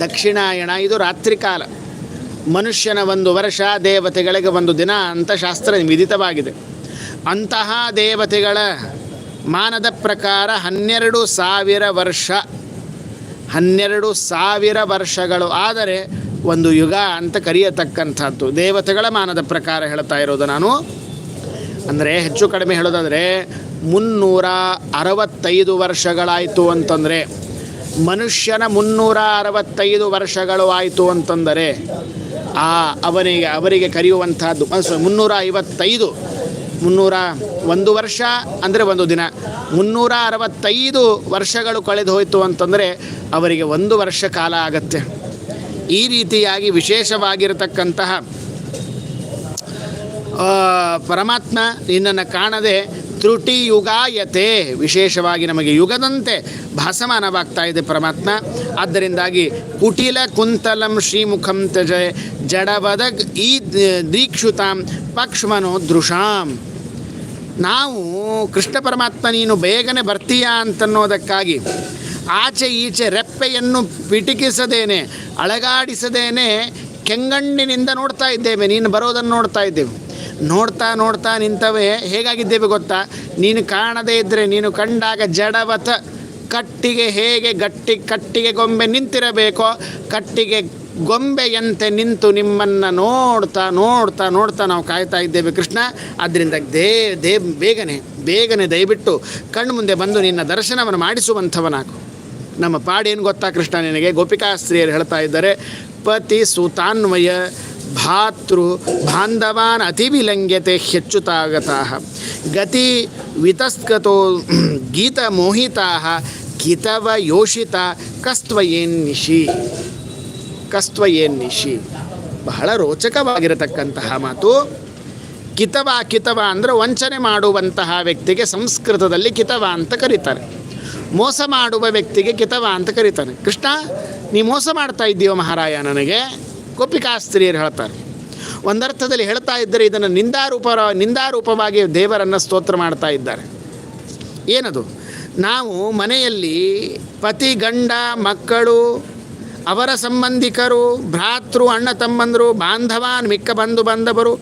[SPEAKER 1] ದಕ್ಷಿಣಾಯಣ, ಇದು ರಾತ್ರಿ ಕಾಲ. ಮನುಷ್ಯನ ಒಂದು ವರ್ಷ, ದೇವತೆಗಳಿಗೆ ಒಂದು ದಿನ ಅಂತ ಶಾಸ್ತ್ರ ವಿದಿತವಾಗಿದೆ ಅಂತಹ ದೇವತೆಗಳ ಮಾನದ ಪ್ರಕಾರ ಹನ್ನೆರಡು ಸಾವಿರ ವರ್ಷ, ಹನ್ನೆರಡು ಸಾವಿರ ವರ್ಷಗಳು. ಆದರೆ ಒಂದು ಯುಗ ಅಂತ ಕರೆಯತಕ್ಕಂಥದ್ದು. ದೇವತೆಗಳ ಮಾನದ ಪ್ರಕಾರ ಹೇಳ್ತಾ ಇರೋದು ನಾನು. ಅಂದರೆ ಹೆಚ್ಚು ಕಡಿಮೆ ಹೇಳೋದಾದರೆ ಮುನ್ನೂರ ಅರವತ್ತೈದು ವರ್ಷಗಳಾಯಿತು ಅಂತಂದರೆ ಮನುಷ್ಯನ ಮುನ್ನೂರ ಅರವತ್ತೈದು ವರ್ಷಗಳು ಆಯಿತು ಅಂತಂದರೆ ಆ ಅವನಿಗೆ ಅವರಿಗೆ ಕರೆಯುವಂಥದ್ದು ಅಹ್, ಮುನ್ನೂರ ಐವತ್ತೈದು ಮುನ್ನೂರ ಒಂದು ವರ್ಷ ಅಂದರೆ ಒಂದು ದಿನ ಮುನ್ನೂರ ಅರವತ್ತೈದು ವರ್ಷಗಳು ಕಳೆದು ಹೋಯಿತು ಅಂತಂದರೆ ಅವರಿಗೆ ಒಂದು ವರ್ಷ ಕಾಲ ಆಗತ್ತೆ. ಈ ರೀತಿಯಾಗಿ ವಿಶೇಷವಾಗಿರತಕ್ಕಂತಹ ಪರಮಾತ್ಮ ನಿನ್ನನ್ನು ಕಾಣದೆ ತ್ರುಟಿ ಯುಗಾಯತೆ ವಿಶೇಷವಾಗಿ ನಮಗೆ ಯುಗದಂತೆ ಭಾಸಮಾನವಾಗ್ತಾ ಇದೆ ಪರಮಾತ್ಮ. ಆದ್ದರಿಂದಾಗಿ ಕುಟಿಲ ಕುಂತಲಂ ಶ್ರೀಮುಖಂ ತಜ ಜಡವದ ಈ ದೀಕ್ಷುತಾಂ ಪಕ್ಷ್ಮನೋ ದೃಶಾಂ. ನಾವು ಕೃಷ್ಣ ಪರಮಾತ್ಮ ನೀನು ಬೇಗನೆ ಬರ್ತೀಯಾ ಅಂತನ್ನೋದಕ್ಕಾಗಿ ಆಚೆ ಈಚೆ ರೆಪ್ಪೆಯನ್ನು ಪಿಟಿಕಿಸದೇನೆ, ಅಳಗಾಡಿಸದೇನೆ ಕೆಂಗಣ್ಣಿನಿಂದ ನೋಡ್ತಾ ಇದ್ದೇವೆ, ನೀನು ಬರೋದನ್ನು ನೋಡ್ತಾ ಇದ್ದೇವೆ. ನೋಡ್ತಾ ನೋಡ್ತಾ ನಿಂತವೇ, ಹೇಗಾಗಿದ್ದೇವೆ ಗೊತ್ತಾ? ನೀನು ಕಾಣದೇ ಇದ್ದರೆ ನೀನು ಕಂಡಾಗ ಜಡವತ. ಕಟ್ಟಿಗೆ ಹೇಗೆ ಗಟ್ಟಿ, ಕಟ್ಟಿಗೆ ಗೊಂಬೆ ನಿಂತಿರಬೇಕೋ, ಕಟ್ಟಿಗೆ ಗೊಂಬೆಯಂತೆ ನಿಂತು ನಿಮ್ಮನ್ನು ನೋಡ್ತಾ ನೋಡ್ತಾ ನೋಡ್ತಾ ನಾವು ಕಾಯ್ತಾ ಇದ್ದೇವೆ ಕೃಷ್ಣ. ಆದ್ದರಿಂದ ದೇ ದೇ, ಬೇಗನೆ ಬೇಗನೆ ದಯವಿಟ್ಟು ಕಣ್ಣು ಮುಂದೆ ಬಂದು ನಿನ್ನ ದರ್ಶನವನ್ನು ಮಾಡಿಸುವಂಥವನಾಗು. ನಮ್ಮ ಪಾಡೇನು ಗೊತ್ತಾ ಕೃಷ್ಣ ನಿನಗೆ? ಗೋಪಿಕಾಸ್ತ್ರೀಯರು ಹೇಳ್ತಾ ಇದ್ದಾರೆ, ಪತಿ ಸುತಾನ್ವಯ ಭಾತೃ ಬಾಂಧವಾನ್ ಅತಿ ವಿಲಂಘ್ಯತೆ ಹೆಚ್ಚುತಾಗತಾ ಗತಿ ವಿತಸ್ಕತೋ ಗೀತ ಮೋಹಿತಾ ಕಿತವ ಯೋಷಿತ ಕಸ್ತ್ವಯೇನ್ನಿಶಿ ಕಸ್ತ್ವಯೇನ್ನಿಶಿ ಬಹಳ ರೋಚಕವಾಗಿರತಕ್ಕಂತಹ ಮಾತು. ಕಿತವ ಕಿತವ ಅಂದರೆ ವಂಚನೆ ಮಾಡುವಂತಹ ವ್ಯಕ್ತಿಗೆ ಸಂಸ್ಕೃತದಲ್ಲಿ ಕಿತವ ಅಂತ ಕರೀತಾರೆ. ಮೋಸ ಮಾಡುವ ವ್ಯಕ್ತಿಗೆ ಕಿತವ ಅಂತ ಕರೀತಾನೆ ಕೃಷ್ಣ, ನೀ ಮೋಸ ಮಾಡ್ತಾ ಇದ್ದೀಯೋ ಮಹಾರಾಯ ನನಗೆ? ಗೋಪಿಕಾಸ್ತ್ರೀಯರು ಹೇಳ್ತಾರೆ? ಒಂದರ್ಥದಲ್ಲಿ ಹೇಳ್ತಾ ಇದ್ದರೆ ಇದನ್ನು ನಿಂದಾರೂಪ ನಿಂದಾರೂಪವಾಗಿ ದೇವರನ್ನು ಸ್ತೋತ್ರ ಮಾಡ್ತಾ ಇದ್ದಾರೆ. ಏನದು? ನಾವು ಮನೆಯಲ್ಲಿ ಪತಿ, ಗಂಡ, ಮಕ್ಕಳು, ಅವರ ಸಂಬಂಧಿಕರು, ಭ್ರಾತೃ, ಅಣ್ಣ ತಮ್ಮಂದರು, ಬಾಂಧವಾನ್, ಮಿಕ್ಕ ಬಂಧು ಬಂದವರು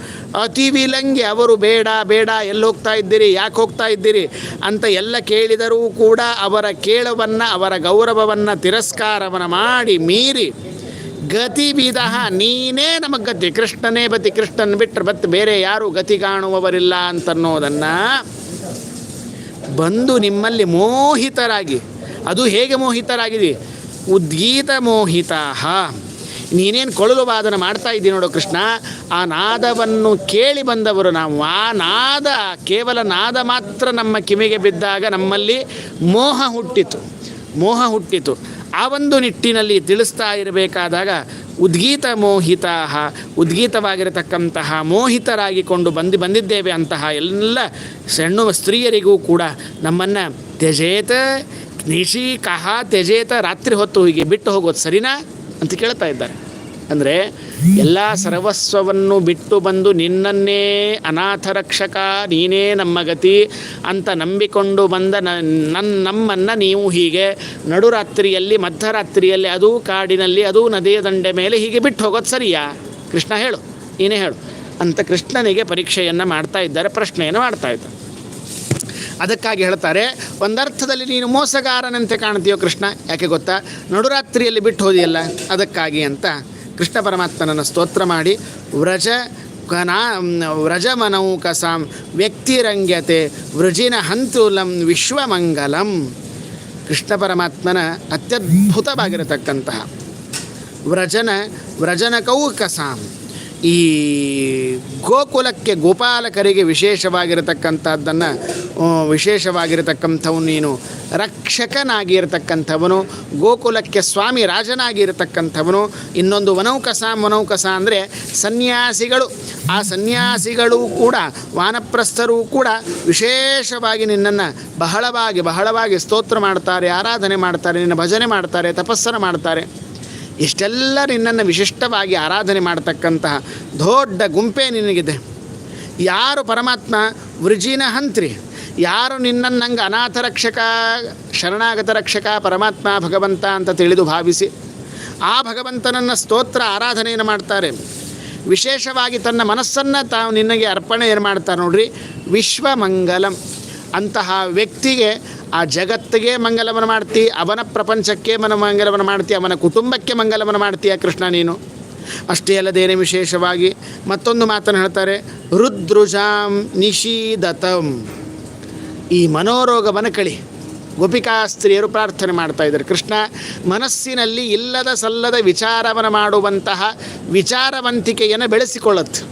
[SPEAKER 1] ಅತಿ ವಿಲಂಗಿ ಅವರು ಬೇಡ ಬೇಡ ಎಲ್ಲಿ ಹೋಗ್ತಾ ಇದ್ದೀರಿ, ಯಾಕೆ ಹೋಗ್ತಾ ಇದ್ದೀರಿ ಅಂತ ಎಲ್ಲ ಕೇಳಿದರೂ ಕೂಡ ಅವರ ಕೇಳವನ್ನು, ಅವರ ಗೌರವವನ್ನು, ತಿರಸ್ಕಾರವನ್ನು ಮಾಡಿ ಮೀರಿ ಗತಿ ವಿಧ ನೀನೇ ನಮಗೆ ಗತಿ. ಕೃಷ್ಣನೇ ಬತಿ, ಕೃಷ್ಣನ್ ಬಿಟ್ಟರೆ ಬತ್ ಬೇರೆ ಯಾರು ಗತಿ ಕಾಣುವವರಿಲ್ಲ ಅಂತನ್ನೋದನ್ನು ಬಂದು ನಿಮ್ಮಲ್ಲಿ ಮೋಹಿತರಾಗಿ, ಅದು ಹೇಗೆ ಮೋಹಿತರಾಗಿದೆ? ಉದ್ಗೀತ ಮೋಹಿತ ನೀನೇನು ಕೊಳಲು ವಾದನ ಮಾಡ್ತಾ ಇದ್ದೀನಿ ನೋಡು ಕೃಷ್ಣ, ಆ ನಾದವನ್ನು ಕೇಳಿ ಬಂದವರು ನಾವು. ಆ ನಾದ, ಕೇವಲ ನಾದ ಮಾತ್ರ ನಮ್ಮ ಕಿವಿಗೆ ಬಿದ್ದಾಗ ನಮ್ಮಲ್ಲಿ ಮೋಹ ಹುಟ್ಟಿತು. ಮೋಹ ಹುಟ್ಟಿತು. ಆ ಒಂದು ನಿಟ್ಟಿನಲ್ಲಿ ತಿಳಿಸ್ತಾ ಇರಬೇಕಾದಾಗ ಉದ್ಗೀತ ಮೋಹಿತ ಉದ್ಗೀತವಾಗಿರತಕ್ಕಂತಹ ಮೋಹಿತರಾಗಿಕೊಂಡು ಬಂದು ಬಂದಿದ್ದೇವೆ ಅಂತಹ ಎಲ್ಲ ಸಣ್ಣ ಸ್ತ್ರೀಯರಿಗೂ ಕೂಡ ನಮ್ಮನ್ನು ತ್ಯಜೇತ, ನಿಶಿ ಕಹ ತ್ಯಜೇತ ರಾತ್ರಿ ಹೊತ್ತು ಹೀಗೆ ಬಿಟ್ಟು ಹೋಗೋದು ಸರಿನಾ ಅಂತ ಕೇಳ್ತಾ ಇದ್ದಾರೆ. ಅಂದರೆ ಎಲ್ಲ ಸರ್ವಸ್ವವನ್ನು ಬಿಟ್ಟು ಬಂದು ನಿನ್ನನ್ನೇ ಅನಾಥ ರಕ್ಷಕ, ನೀನೇ ನಮ್ಮ ಗತಿ ಅಂತ ನಂಬಿಕೊಂಡು ಬಂದ ನನ್ನ ನಮ್ಮನ್ನು ನೀವು ಹೀಗೆ ನಡುರಾತ್ರಿಯಲ್ಲಿ, ಮಧ್ಯರಾತ್ರಿಯಲ್ಲಿ, ಅದೂ ಕಾಡಿನಲ್ಲಿ, ಅದೂ ನದಿಯ ದಂಡೆ ಮೇಲೆ ಹೀಗೆ ಬಿಟ್ಟು ಹೋಗೋದು ಸರಿಯಾ? ಕೃಷ್ಣ ಹೇಳು, ನೀನೇ ಹೇಳು. ಅಂತ ಕೃಷ್ಣನಿಗೆ ಪರೀಕ್ಷೆಯನ್ನು ಮಾಡ್ತಾ ಇದ್ದಾರೆ, ಪ್ರಶ್ನೆಯನ್ನು ಮಾಡ್ತಾ ಇದ್ದಾರೆ. ಅದಕ್ಕಾಗಿ ಹೇಳ್ತಾರೆ, ಒಂದರ್ಥದಲ್ಲಿ ನೀನು ಮೋಸಗಾರನಂತೆ ಕಾಣ್ತೀಯೋ ಕೃಷ್ಣ? ಯಾಕೆ ಗೊತ್ತಾ? ನಡುರಾತ್ರಿಯಲ್ಲಿ ಬಿಟ್ಟು ಹೋದಿಯಲ್ಲ, ಅದಕ್ಕಾಗಿ ಅಂತ ಕೃಷ್ಣ ಪರಮಾತ್ಮನನ್ನು ಸ್ತೋತ್ರ ಮಾಡಿ ವ್ರಜ ಕನಾ ವ್ರಜಮನೌಕಸಾಂ ವ್ಯಕ್ತಿರಂಗ್ಯತೆ ವೃಜಿನ ಹಂತುಲಂ ವಿಶ್ವಮಂಗಲಂ. ಕೃಷ್ಣ ಪರಮಾತ್ಮನ ಅತ್ಯದ್ಭುತವಾಗಿರತಕ್ಕಂತಹ ವ್ರಜನ ವ್ರಜನಕೌಕಸಾಂ ಈ ಗೋಕುಲಕ್ಕೆ ಗೋಪಾಲಕರಿಗೆ ವಿಶೇಷವಾಗಿರತಕ್ಕಂಥದ್ದನ್ನು ವಿಶೇಷವಾಗಿರತಕ್ಕಂಥವನು ನೀನು ರಕ್ಷಕನಾಗಿರತಕ್ಕಂಥವನು, ಗೋಕುಲಕ್ಕೆ ಸ್ವಾಮಿ ರಾಜನಾಗಿರತಕ್ಕಂಥವನು. ಇನ್ನೊಂದು ವನೌಕಸ ವನೌಕಸ ಅಂದರೆ ಸನ್ಯಾಸಿಗಳು. ಆ ಸನ್ಯಾಸಿಗಳು ಕೂಡ, ವಾನಪ್ರಸ್ಥರು ಕೂಡ ವಿಶೇಷವಾಗಿ ನಿನ್ನನ್ನು ಬಹಳವಾಗಿ ಬಹಳವಾಗಿ ಸ್ತೋತ್ರ ಮಾಡ್ತಾರೆ, ಆರಾಧನೆ ಮಾಡ್ತಾರೆ, ನಿನ್ನ ಭಜನೆ ಮಾಡ್ತಾರೆ, ತಪಸ್ಸನ್ನು ಮಾಡ್ತಾರೆ. ಇಷ್ಟೆಲ್ಲ ನಿನ್ನನ್ನು ವಿಶಿಷ್ಟವಾಗಿ ಆರಾಧನೆ ಮಾಡತಕ್ಕಂತಹ ದೊಡ್ಡ ಗುಂಪೇ ನಿನಗಿದೆ. ಯಾರು ಪರಮಾತ್ಮ ವೃಜಿನ ಹಂತ್ರಿ? ಯಾರು ನಿನ್ನನ್ನಂಗೆ ಅನಾಥ ರಕ್ಷಕ, ಶರಣಾಗತ ರಕ್ಷಕ ಪರಮಾತ್ಮ ಭಗವಂತ ಅಂತ ತಿಳಿದು ಭಾವಿಸಿ, ಆ ಭಗವಂತನನ್ನು ಸ್ತೋತ್ರ ಆರಾಧನೆಯನ್ನು ಮಾಡ್ತಾರೆ. ವಿಶೇಷವಾಗಿ ತನ್ನ ಮನಸ್ಸನ್ನು ತಾವು ನಿನಗೆ ಅರ್ಪಣೆ ಏನು ಮಾಡ್ತಾರೆ ನೋಡ್ರಿ, ವಿಶ್ವಮಂಗಲಂ. ಅಂತಹ ವ್ಯಕ್ತಿಗೆ ಆ ಜಗತ್ತಿಗೆ ಮಂಗಲವನ್ನು ಮಾಡ್ತಿ, ಅವನ ಪ್ರಪಂಚಕ್ಕೆ ಮನ ಮಂಗಲವನ್ನು ಮಾಡ್ತಿ, ಅವನ ಕುಟುಂಬಕ್ಕೆ ಮಂಗಲವನ್ನು ಮಾಡ್ತೀಯ ಕೃಷ್ಣ ನೀನು. ಅಷ್ಟೇ ಅಲ್ಲದೇನೆ ವಿಶೇಷವಾಗಿ ಮತ್ತೊಂದು ಮಾತನ್ನು ಹೇಳ್ತಾರೆ, ರುದ್ರುಜಾಂ ನಿಷೀದತಂ. ಈ ಮನೋರೋಗವನ್ನು ಕಳಿ. ಗೋಪಿಕಾ ಸ್ತ್ರೀಯರು ಪ್ರಾರ್ಥನೆ ಮಾಡ್ತಾ ಇದ್ದಾರೆ. ಕೃಷ್ಣ, ಮನಸ್ಸಿನಲ್ಲಿ ಇಲ್ಲದ ಸಲ್ಲದ ವಿಚಾರವನ್ನು ಮಾಡುವಂತಹ ವಿಚಾರವಂತಿಕೆಯನ್ನು ಬೆಳೆಸಿಕೊಳ್ಳುತ್ತೆ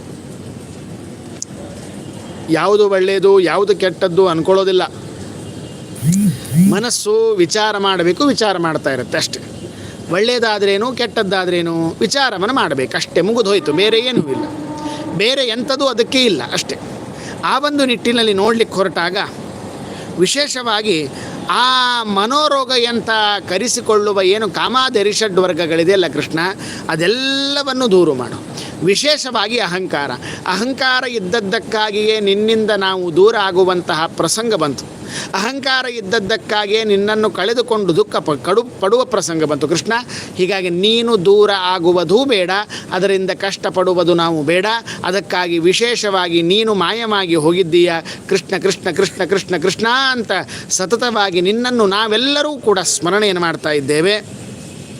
[SPEAKER 1] ಯಾವುದು ಒಳ್ಳೆಯದು ಯಾವುದು ಕೆಟ್ಟದ್ದು ಅಂದ್ಕೊಳ್ಳೋದಿಲ್ಲ ಮನಸ್ಸು ವಿಚಾರ ಮಾಡಬೇಕು, ವಿಚಾರ ಮಾಡ್ತಾ ಇರುತ್ತೆ ಅಷ್ಟೇ. ಒಳ್ಳೆಯದಾದ್ರೇನು ಕೆಟ್ಟದ್ದಾದ್ರೇನು ವಿಚಾರವನ್ನು ಮಾಡಬೇಕು. ಅಷ್ಟೇ ಮುಗಿದು ಹೋಯಿತು ಬೇರೆ ಏನೂ ಇಲ್ಲ. ಬೇರೆ ಎಂಥದ್ದು ಅದಕ್ಕೆ ಇಲ್ಲ ಅಷ್ಟೇ. ಆ ಒಂದು ನಿಟ್ಟಿನಲ್ಲಿ ನೋಡಲಿಕ್ಕೆ ಹೊರಟಾಗ ವಿಶೇಷವಾಗಿ ಆ ಮನೋರೋಗ ಎಂತ ಕರೆಸಿಕೊಳ್ಳುವ ಏನು ಕಾಮಾದರಿಷಡ್ ವರ್ಗಗಳಿದೆಯಲ್ಲ ಕೃಷ್ಣ, ಅದೆಲ್ಲವನ್ನು ದೂರು ಮಾಡು. ವಿಶೇಷವಾಗಿ ಅಹಂಕಾರ. ಅಹಂಕಾರ ಇದ್ದದ್ದಕ್ಕಾಗಿಯೇ ನಿನ್ನಿಂದ ನಾವು ದೂರ ಆಗುವಂತಹ ಪ್ರಸಂಗ ಬಂತು. ಅಹಂಕಾರ ಇದ್ದದ್ದಕ್ಕಾಗಿಯೇ ನಿನ್ನನ್ನು ಕಳೆದುಕೊಂಡು ದುಃಖ ಪ, ಕಡು, ಪಡುವ ಪ್ರಸಂಗ ಬಂತು. ಕೃಷ್ಣ, ಹೀಗಾಗಿ ನೀನು ದೂರ ಆಗುವುದೂ ಬೇಡ, ಅದರಿಂದ ಕಷ್ಟಪಡುವುದು ನಾವು ಬೇಡ, ಅದಕ್ಕಾಗಿ ವಿಶೇಷವಾಗಿ ನೀನು ಮಾಯವಾಗಿ ಹೋಗಿದ್ದೀಯ? ಕೃಷ್ಣ ಕೃಷ್ಣ ಕೃಷ್ಣ ಕೃಷ್ಣ ಕೃಷ್ಣ ಅಂತ ಸತತವಾಗಿ ನಿನ್ನನ್ನು ನಾವೆಲ್ಲರೂ ಕೂಡ ಸ್ಮರಣೆಯನ್ನು ಮಾಡ್ತಾ ಇದ್ದೇವೆ.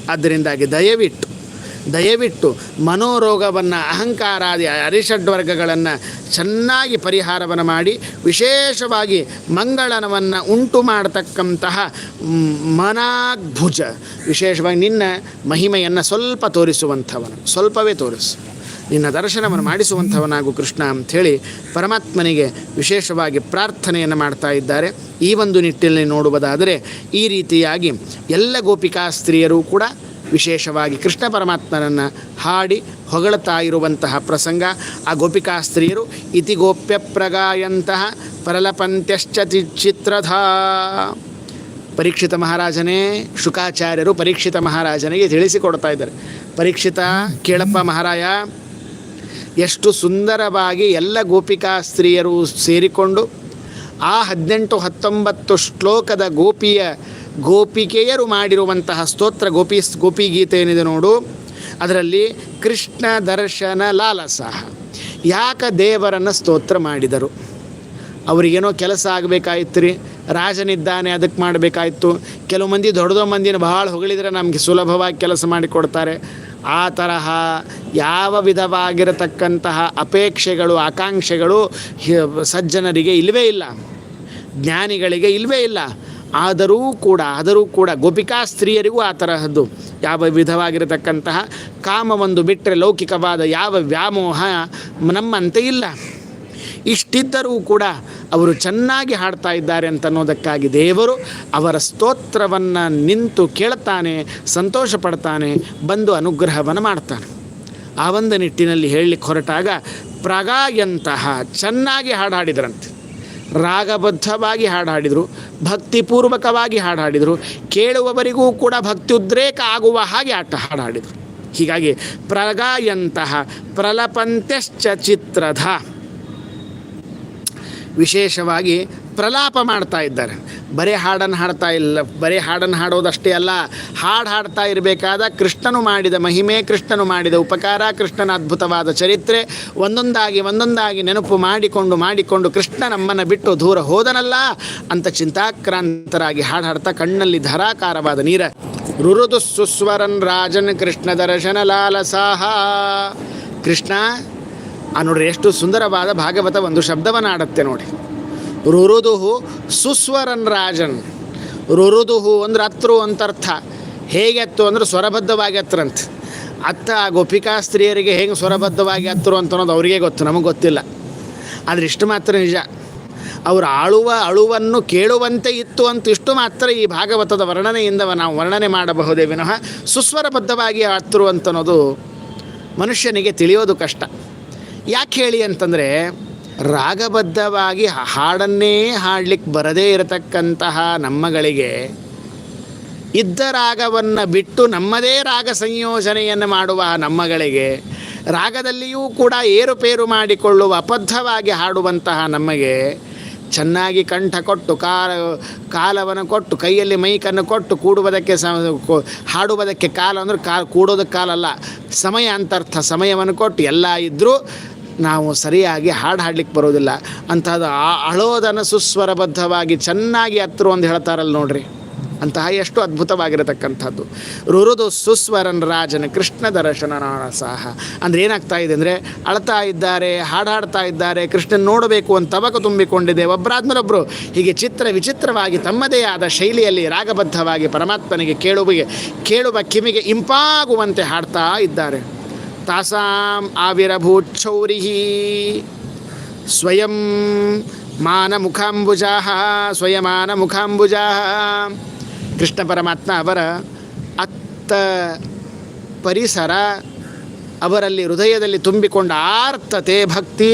[SPEAKER 1] ಅದರಿಂದಾಗಿ ದಯವಿಟ್ಟು ದಯವಿಟ್ಟು ಮನೋರೋಗವನ್ನು, ಅಹಂಕಾರಾದಿ ಅರಿಷಡ್ ವರ್ಗಗಳನ್ನು ಚೆನ್ನಾಗಿ ಪರಿಹಾರವನ್ನು ಮಾಡಿ, ವಿಶೇಷವಾಗಿ ಮಂಗಳನವನ್ನು ಉಂಟು ಮಾಡತಕ್ಕಂತಹ ಮನಾಗ್ಭುಜ, ವಿಶೇಷವಾಗಿ ನಿನ್ನ ಮಹಿಮೆಯನ್ನು ಸ್ವಲ್ಪ ತೋರಿಸುವಂಥವನು, ಸ್ವಲ್ಪವೇ ತೋರಿಸು. ನಿನ್ನ ದರ್ಶನವನ್ನು ಮಾಡಿಸುವಂಥವನಾಗು ಕೃಷ್ಣ ಅಂಥೇಳಿ ಪರಮಾತ್ಮನಿಗೆ ವಿಶೇಷವಾಗಿ ಪ್ರಾರ್ಥನೆಯನ್ನು ಮಾಡ್ತಾ ಇದ್ದಾರೆ. ಈ ಒಂದು ನಿಟ್ಟಿನಲ್ಲಿ ನೋಡುವುದಾದರೆ ಈ ರೀತಿಯಾಗಿ ಎಲ್ಲ ಗೋಪಿಕಾ ಸ್ತ್ರೀಯರು ಕೂಡ ವಿಶೇಷವಾಗಿ ಕೃಷ್ಣ ಪರಮಾತ್ಮನನ್ನು ಹಾಡಿ ಹೊಗಳುತ್ತಾ ಇರುವಂತಹ ಪ್ರಸಂಗ. ಆ ಗೋಪಿಕಾ ಸ್ತ್ರೀಯರು ಇತಿ ಗೋಪ್ಯ ಪ್ರಗಾಯಂತಹ ಪರಲಪಂತ್ಯಶ್ಚ ಚಿತ್ರಧಾ ಪರೀಕ್ಷಿತ ಮಹಾರಾಜನೇ, ಶುಕಾಚಾರ್ಯರು ಪರೀಕ್ಷಿತ ಮಹಾರಾಜನಿಗೆ ತಿಳಿಸಿಕೊಡ್ತಾ ಇದ್ದಾರೆ. ಪರೀಕ್ಷಿತ ಕೇಳಪ್ಪ ಮಹಾರಾಯ, ಎಷ್ಟು ಸುಂದರವಾಗಿ ಎಲ್ಲ ಗೋಪಿಕಾ ಸ್ತ್ರೀಯರು ಸೇರಿಕೊಂಡು ಆ ಹದಿನೆಂಟು ಹತ್ತೊಂಬತ್ತು ಶ್ಲೋಕದ ಗೋಪಿಯ ಗೋಪಿಕೆಯರು ಮಾಡಿರುವಂತಹ ಸ್ತೋತ್ರ, ಗೋಪಿ ಗೋಪಿ ಗೀತೆ ಏನಿದೆ ನೋಡು. ಅದರಲ್ಲಿ ಕೃಷ್ಣ ದರ್ಶನ ಲಾಲಸ ಯಾಕ ದೇವರನ್ನು ಸ್ತೋತ್ರ ಮಾಡಿದರು? ಅವರಿಗೇನೋ ಕೆಲಸ ಆಗಬೇಕಾಯ್ತು ರೀ ರಾಜನಿದ್ದಾನೆ ಅದಕ್ಕೆ ಮಾಡಬೇಕಾಯ್ತು. ಕೆಲವು ಮಂದಿ ದೊಡ್ಡ ದೊಡ್ಡ ಮಂದಿನ ಭಾಳ ಹೊಗಳಿದ್ರೆ ನಮಗೆ ಸುಲಭವಾಗಿ ಕೆಲಸ ಮಾಡಿಕೊಡ್ತಾರೆ ಆ ತರಹ ಯಾವ ವಿಧವಾಗಿರತಕ್ಕಂತಹ ಅಪೇಕ್ಷೆಗಳು, ಆಕಾಂಕ್ಷೆಗಳು ಸಜ್ಜನರಿಗೆ ಇಲ್ಲವೇ ಇಲ್ಲ. ಜ್ಞಾನಿಗಳಿಗೆ ಇಲ್ಲವೇ ಇಲ್ಲ. ಆದರೂ ಕೂಡ ಆದರೂ ಕೂಡ ಗೋಪಿಕಾ ಸ್ತ್ರೀಯರಿಗೂ ಆ ತರಹದ್ದು ಯಾವ ವಿಧವಾಗಿರತಕ್ಕಂತಹ ಕಾಮವೊಂದು ಬಿಟ್ಟರೆ ಲೌಕಿಕವಾದ ಯಾವ ವ್ಯಾಮೋಹ ನಮ್ಮಂತೆ ಇಲ್ಲ. ಇಷ್ಟಿದ್ದರೂ ಕೂಡ ಅವರು ಚೆನ್ನಾಗಿ ಹಾಡ್ತಾ ಇದ್ದಾರೆ ಅಂತ ಅನ್ನೋದಕ್ಕಾಗಿ ದೇವರು ಅವರ ಸ್ತೋತ್ರವನ್ನು ನಿಂತು ಕೇಳ್ತಾನೆ, ಸಂತೋಷ ಪಡ್ತಾನೆ, ಬಂದು ಅನುಗ್ರಹವನ್ನು ಮಾಡ್ತಾನೆ. ಆ ಒಂದು ನಿಟ್ಟಿನಲ್ಲಿ ಹೇಳಲಿಕ್ಕೆ ಹೊರಟಾಗ ಪ್ರಗಾಯಂತಹ ಚೆನ್ನಾಗಿ ಹಾಡು ರಾಗಬದ್ಧವಾಗಿ ಹಾಡು ಹಾಡಿದರು ಭಕ್ತಿಪೂರ್ವಕವಾಗಿ ಹಾಡು ಹಾಡಿದರು ಕೇಳುವವರಿಗೂ ಕೂಡ ಭಕ್ತಿ ಉದ್ರೇಕ ಆಗುವ ಹಾಗೆ ಆಟ ಹಾಡು ಹಾಡಿದರು ಹೀಗಾಗಿ ಪ್ರಗಾಯಂತಹ ಪ್ರಲಪಂತ್ಯಶ್ಚ ಚಿತ್ರಧ. ವಿಶೇಷವಾಗಿ ಪ್ರಲಾಪ ಮಾಡ್ತಾ ಇದ್ದಾರೆ. ಬರೀ ಹಾಡನ್ನು ಹಾಡ್ತಾ ಇಲ್ಲ, ಬರೀ ಹಾಡನ್ನು ಹಾಡೋದಷ್ಟೇ ಅಲ್ಲ, ಹಾಡು ಹಾಡ್ತಾ ಇರಬೇಕಾದ ಕೃಷ್ಣನು ಮಾಡಿದ ಮಹಿಮೆ, ಕೃಷ್ಣನು ಮಾಡಿದ ಉಪಕಾರ, ಕೃಷ್ಣನ ಅದ್ಭುತವಾದ ಚರಿತ್ರೆ ಒಂದೊಂದಾಗಿ ಒಂದೊಂದಾಗಿ ನೆನಪು ಮಾಡಿಕೊಂಡು ಮಾಡಿಕೊಂಡು ಕೃಷ್ಣ ನಮ್ಮನ್ನು ಬಿಟ್ಟು ದೂರ ಹೋದನಲ್ಲ ಅಂತ ಚಿಂತಾಕ್ರಾಂತರಾಗಿ ಹಾಡು ಹಾಡ್ತಾ ಕಣ್ಣಲ್ಲಿ ಧಾರಾಕಾರವಾದ ನೀರ. ರುರುದು ಸುಸ್ವರನ್ ರಾಜನ್ ಕೃಷ್ಣ ದರ್ಶನ ಲಾಲಸಾಹ. ಕೃಷ್ಣ, ಆ ನೋಡ್ರಿ ಎಷ್ಟು ಸುಂದರವಾದ ಭಾಗವತ ಒಂದು ಶಬ್ದವನ್ನು ಆಡುತ್ತೆ ನೋಡಿ. ರುರುದುಹು ಸುಸ್ವರನ್ ರಾಜನ್. ರುರುದುಹು ಅಂದ್ರೆ ಅತ್ರು ಅಂತ ಅರ್ಥ. ಹೇಗೆ ಅತ್ತು ಅಂದ್ರೆ ಸ್ವರಬದ್ಧವಾಗಿ ಅತ್ರಂತ ಅತ್ತ ಗೋಪಿಕಾ ಸ್ತ್ರೀಯರಿಗೆ ಹೇಗೆ ಸ್ವರಬದ್ಧವಾಗಿ ಅತ್ತರು ಅಂತ ಅನ್ನೋದು ಅವರಿಗೆ ಗೊತ್ತು, ನಮಗೆ ಗೊತ್ತಿಲ್ಲ. ಆದರೆ ಇಷ್ಟು ಮಾತ್ರ ನಿಜ. ಅವರು ಆಳುವ ಅಳುವನ್ನು ಕೇಳುವಂತೆ ಇತ್ತು ಅಂತ ಇಷ್ಟು ಮಾತ್ರ ಈ ಭಾಗವತದ ವರ್ಣನೆಯಿಂದ ನಾವು ವರ್ಣನೆ ಮಾಡಬಹುದೇ ವಿನಃ ಸುಸ್ವರಬದ್ಧವಾಗಿ ಅತ್ತರು ಅಂತನೋದು ಮನುಷ್ಯನಿಗೆ ತಿಳಿಯೋದು ಕಷ್ಟ. ಯಾಕೆ ಹೇಳಿ ಅಂತಂದರೆ ರಾಗಬದ್ಧವಾಗಿ ಹಾಡನ್ನೇ ಹಾಡಲಿಕ್ಕೆ ಬರದೇ ಇರತಕ್ಕಂತಹ ನಮ್ಮಗಳಿಗೆ ಇದ್ದ ರಾಗವನ್ನು ಬಿಟ್ಟು ನಮ್ಮದೇ ರಾಗ ಸಂಯೋಜನೆಯನ್ನು ಮಾಡುವ ನಮ್ಮಗಳಿಗೆ ರಾಗದಲ್ಲಿಯೂ ಕೂಡ ಏರುಪೇರು ಮಾಡಿಕೊಳ್ಳುವ ಅಬದ್ಧವಾಗಿ ಹಾಡುವಂತಹ ನಮಗೆ ಚೆನ್ನಾಗಿ ಕಂಠ ಕೊಟ್ಟು ಕಾಲ, ಕಾಲವನ್ನು ಕೊಟ್ಟು ಕೈಯಲ್ಲಿ ಮೈಕನ್ನು ಕೊಟ್ಟು ಕೂಡುವುದಕ್ಕೆ ಸ, ಕೊ- ಹಾಡುವುದಕ್ಕೆ ಕಾಲ ಅಂದರೆ ಕಾಲ ಕೂಡೋದಕ್ಕೆ ಕಾಲಲ್ಲ ಸಮಯ ಅಂತರ್ಥ ಸಮಯವನ್ನು ಕೊಟ್ಟು ಎಲ್ಲ ಇದ್ದರೂ ನಾವು ಸರಿಯಾಗಿ ಹಾಡು ಹಾಡ್ಲಿಕ್ಕೆ ಬರೋದಿಲ್ಲ. ಅಂಥದ್ದು ಆ ಅಳೋದನ ಸುಸ್ವರಬದ್ಧವಾಗಿ ಚೆನ್ನಾಗಿ ಹತ್ರು ಅಂತ ಹೇಳ್ತಾರಲ್ಲ ನೋಡ್ರಿ. ಅಂತಹ ಎಷ್ಟು ಅದ್ಭುತವಾಗಿರತಕ್ಕಂಥದ್ದು. ರುರುದು ಸುಸ್ವರನ್ ರಾಜನ ಕೃಷ್ಣ ದರ್ಶನ ಸಾಹ. ಅಂದರೆ ಏನಾಗ್ತಾ ಇದೆ ಅಂದರೆ ಅಳ್ತಾ ಇದ್ದಾರೆ ಹಾಡಾಡ್ತಾ ಇದ್ದಾರೆ, ಕೃಷ್ಣನ್ ನೋಡಬೇಕು ಅಂತ ತಬಕ ತುಂಬಿಕೊಂಡಿದೆ. ಒಬ್ಬರಾದ್ಮೇಲೊಬ್ಬರು ಹೀಗೆ ಚಿತ್ರ ವಿಚಿತ್ರವಾಗಿ ತಮ್ಮದೇ ಆದ ಶೈಲಿಯಲ್ಲಿ ರಾಗಬದ್ಧವಾಗಿ ಪರಮಾತ್ಮನಿಗೆ ಕೇಳುವಿಗೆ, ಕೇಳುವ ಕಿವಿಗೆ ಇಂಪಾಗುವಂತೆ ಹಾಡ್ತಾ ಇದ್ದಾರೆ. ತಾಸಾಂ ಆವಿರಭೂಕ್ಷೌರಿ ಸ್ವಯಂ ಮಾನಮುಖಾಂಬುಜಾ ಸ್ವಯಮಾನ ಮುಖಾಂಬುಜ ಕೃಷ್ಣ ಪರಮಾತ್ಮ ಅವರ ಅತ್ತ ಪರಿಸರ, ಅವರಲ್ಲಿ ಹೃದಯದಲ್ಲಿ ತುಂಬಿಕೊಂಡ ಆರ್ತತೆ ಭಕ್ತಿ,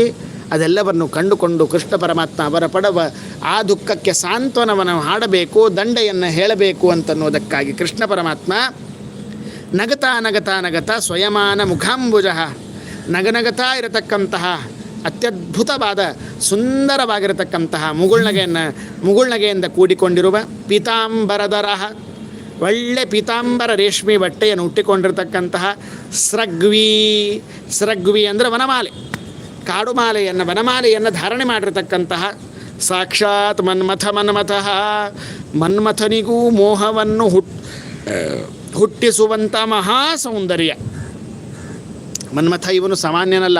[SPEAKER 1] ಅದೆಲ್ಲವನ್ನು ಕಂಡುಕೊಂಡು ಕೃಷ್ಣ ಪರಮಾತ್ಮ ಅವರ ಪಡವ ಆ ದುಃಖಕ್ಕೆ ಸಾಂತ್ವನವನ್ನು ಹಾಡಬೇಕು, ದಂಡೆಯನ್ನು ಹೇಳಬೇಕು ಅಂತನ್ನುವುದಕ್ಕಾಗಿ ಕೃಷ್ಣ ಪರಮಾತ್ಮ ನಗತಾ ನಗತಾ ನಗತಾ ಸ್ವಯಮಾನ ಮುಖಾಂಬುಜ ನಗನಗತಾ ಇರತಕ್ಕಂತಹ ಅತ್ಯದ್ಭುತವಾದ ಸುಂದರವಾಗಿರತಕ್ಕಂತಹ ಮುಗುಳ್ನಗೆಯನ್ನು ಮುಗುಳ್ನಗೆಯಿಂದ ಕೂಡಿಕೊಂಡಿರುವ ಪೀತಾಂಬರದರ ಒಳ್ಳೆ ಪೀತಾಂಬರ ರೇಷ್ಮೆ ಬಟ್ಟೆಯನ್ನು ಹುಟ್ಟಿಕೊಂಡಿರತಕ್ಕಂತಹ ಸ್ರಗ್ವಿ ಸ್ರಗ್ವಿ ಅಂದರೆ ವನಮಾಲೆ. ಕಾಡುಮಾಲೆಯನ್ನು ವನಮಾಲೆಯನ್ನು ಧಾರಣೆ ಮಾಡಿರತಕ್ಕಂತಹ ಸಾಕ್ಷಾತ್ ಮನ್ಮಥ ಮನ್ಮಥಃ. ಮನ್ಮಥನಿಗೂ ಮೋಹವನ್ನು ಹುಟ್ ಆ, ಹುಟ್ಟಿಸುವಂಥ ಮಹಾ ಸೌಂದರ್ಯ. ಮನ್ಮಥ ಇವನು ಸಾಮಾನ್ಯನಲ್ಲ.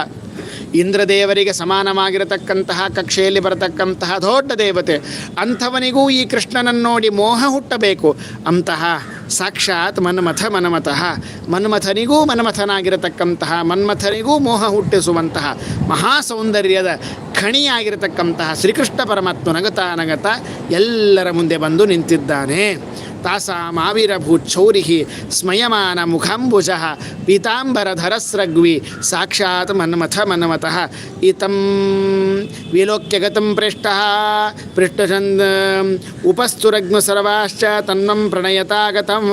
[SPEAKER 1] ಇಂದ್ರದೇವರಿಗೆ ಸಮಾನವಾಗಿರತಕ್ಕಂತಹ, ಕಕ್ಷೆಯಲ್ಲಿ ಬರತಕ್ಕಂತಹ ದೊಡ್ಡ ದೇವತೆ. ಅಂಥವನಿಗೂ ಈ ಕೃಷ್ಣನನ್ನು ನೋಡಿ ಮೋಹ ಹುಟ್ಟಬೇಕು. ಅಂತಹ ಸಾಕ್ಷಾತ್ ಮನ್ಮಥ ಮನ್ಮಥಃ. ಮನ್ಮಥನಿಗೂ ಮನ್ಮಥನಾಗಿರತಕ್ಕಂತಹ, ಮನ್ಮಥನಿಗೂ ಮೋಹ ಹುಟ್ಟಿಸುವಂತಹ ಮಹಾ ಸೌಂದರ್ಯದ ಖಣಿಯಾಗಿರತಕ್ಕಂತಹ ಶ್ರೀಕೃಷ್ಣ ಪರಮಾತ್ಮ ನಗತ ನಗತ ಎಲ್ಲರ ಮುಂದೆ ಬಂದು ನಿಂತಿದ್ದಾನೆ. ತಾಸಾಮಾವಿರಭೂಚೌರಿ ಸ್ಮಯಮಾನ ಮುಖಾಂಬುಜ ಪೀತಾಂಬರಧರಸ್ರಗ್ವಿ ಸಾಕ್ಷಾತ್ ಮನ್ಮಥ ಮನ್ಮತಃ ಇತಂ ವಿಲೋಕ್ಯಗತಂ ಪೃಷ್ಟ ಪೃಷ್ಟಚಂದ ಉಪಸ್ತುರಗ್ನ ಸರ್ವಾಶ್ಚ ತನ್ನಂ ಪ್ರಣಯತಾಗತಂ.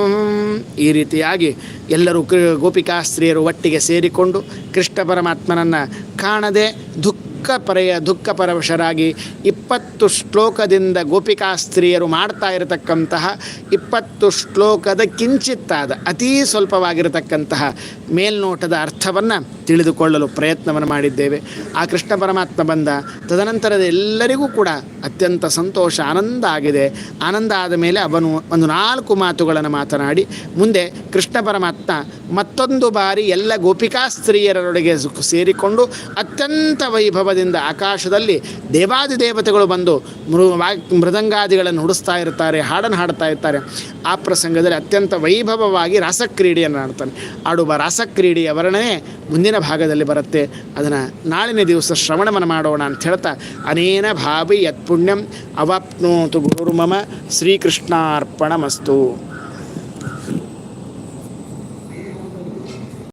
[SPEAKER 1] ಈ ರೀತಿಯಾಗಿ ಎಲ್ಲರೂ ಗೋಪಿಕಾಸ್ತ್ರೀಯರು ಒಟ್ಟಿಗೆ ಸೇರಿಕೊಂಡು ಕೃಷ್ಣ ಪರಮಾತ್ಮನನ್ನು ಕಾಣದೆ ದುಃಖ ಪರೆಯ ದುಃಖ ಪರವಶರಾಗಿ ಇಪ್ಪತ್ತು ಶ್ಲೋಕದಿಂದ ಗೋಪಿಕಾ ಸ್ತ್ರೀಯರು ಮಾಡ್ತಾ ಇರತಕ್ಕಂತಹ ಇಪ್ಪತ್ತು ಶ್ಲೋಕದ ಕಿಂಚಿತ್ತಾದ ಅತೀ ಸ್ವಲ್ಪವಾಗಿರತಕ್ಕಂತಹ ಮೇಲ್ನೋಟದ ಅರ್ಥವನ್ನು ತಿಳಿದುಕೊಳ್ಳಲು ಪ್ರಯತ್ನವನ್ನು ಮಾಡಿದ್ದೇವೆ. ಆ ಕೃಷ್ಣ ಪರಮಾತ್ಮ ಬಂದ ತದನಂತರದ ಎಲ್ಲರಿಗೂ ಕೂಡ ಅತ್ಯಂತ ಸಂತೋಷ, ಆನಂದ ಆಗಿದೆ. ಆನಂದ ಆದ ಮೇಲೆ ಅವನು ಒಂದು ನಾಲ್ಕು ಮಾತುಗಳನ್ನು ಮಾತನಾಡಿ, ಮುಂದೆ ಕೃಷ್ಣ ಪರಮಾತ್ಮ ಮತ್ತೊಂದು ಬಾರಿ ಎಲ್ಲ ಗೋಪಿಕಾ ಸ್ತ್ರೀಯರೊಳಗೆ ಸೇರಿಕೊಂಡು ಅತ್ಯಂತ ವೈಭವದಿಂದ ಆಕಾಶದಲ್ಲಿ ದೇವಾದಿ ದೇವತೆಗಳು ಬಂದು ಮೃ ಮೃದಂಗಾದಿಗಳನ್ನು ಹುಡಿಸ್ತಾ ಇರ್ತಾರೆ, ಹಾಡನ್ನು ಹಾಡ್ತಾ ಇರ್ತಾರೆ. ಆ ಪ್ರಸಂಗದಲ್ಲಿ ಅತ್ಯಂತ ವೈಭವವಾಗಿ ರಾಸಕ್ರೀಡೆಯನ್ನು ಆಡ್ತಾನೆ. ಆಡುವ ರಾಸಕ್ರೀಡೆಯ ವರ್ಣನೆ ಮುಂದಿನ ಭಾಗದಲ್ಲಿ ಬರುತ್ತೆ. ಅದನ್ನು ನಾಳಿನ ದಿವಸ ಶ್ರವಣವನ್ನು ಮಾಡೋಣ ಅಂತ ಹೇಳ್ತಾ, ಅನೇನ ಭಾವಿ ಯತ್ಪುಣ್ಯಂ ಅವಾಪ್ನೋತು ಗುರುರ್ಮಮ ಶ್ರೀಕೃಷ್ಣಾರ್ಪಣಮಸ್ತು.